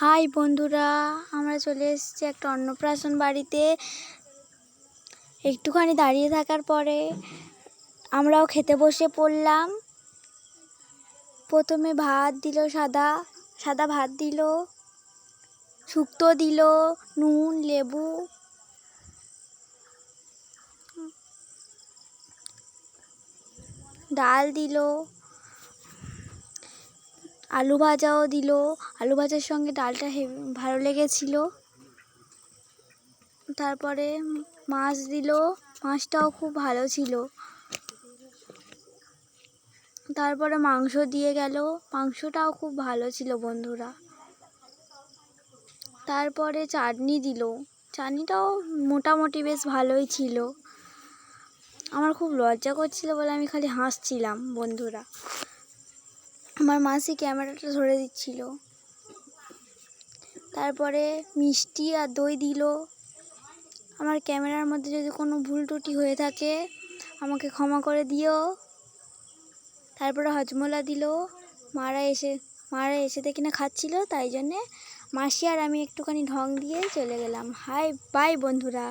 High বন্ধুরা, আমরা চলে এসেছি একটা অন্নপ্রাশন বাড়িতে। একটুখানি দাঁড়িয়ে থাকার পরে আমরাও খেতে বসে পড়লাম। প্রথমে ভাত দিল সাদা সাদা ভাত দিল, শুক্তো দিল, নুন, লেবু। ডাল দিল আলু ভাজাও দিল। আলু ভাজার সঙ্গে ডালটা হেভি ভালো লেগেছিল। তারপরে মাছ দিল। মাছটাও খুব ভালো ছিল। তারপরে মাংস দিয়ে গেল। মাংসটাও খুব ভালো ছিল বন্ধুরা। তারপরে চাটনি দিল। চাটনিটাও মোটামুটি বেশ ভালোই ছিল। আমার খুব লজ্জা করছিল বলে আমি খালি হাসছিলাম বন্ধুরা। আমার মাসি ক্যামেরাটা ধরে দিচ্ছিল। তারপরে মিষ্টি আর দই দিল। আমার ক্যামেরার মধ্যে যদি কোনো ভুল ত্রুটি হয়ে থাকে, আমাকে ক্ষমা করে দিও। তারপরে হজমলা দিল। মারা এসে মারা এসে দেখি না খাচ্ছিল, তাই জন্যে মাসি আর আমি একটুখানি ঢং দিয়ে চলে গেলাম। হাই, বাই বন্ধুরা।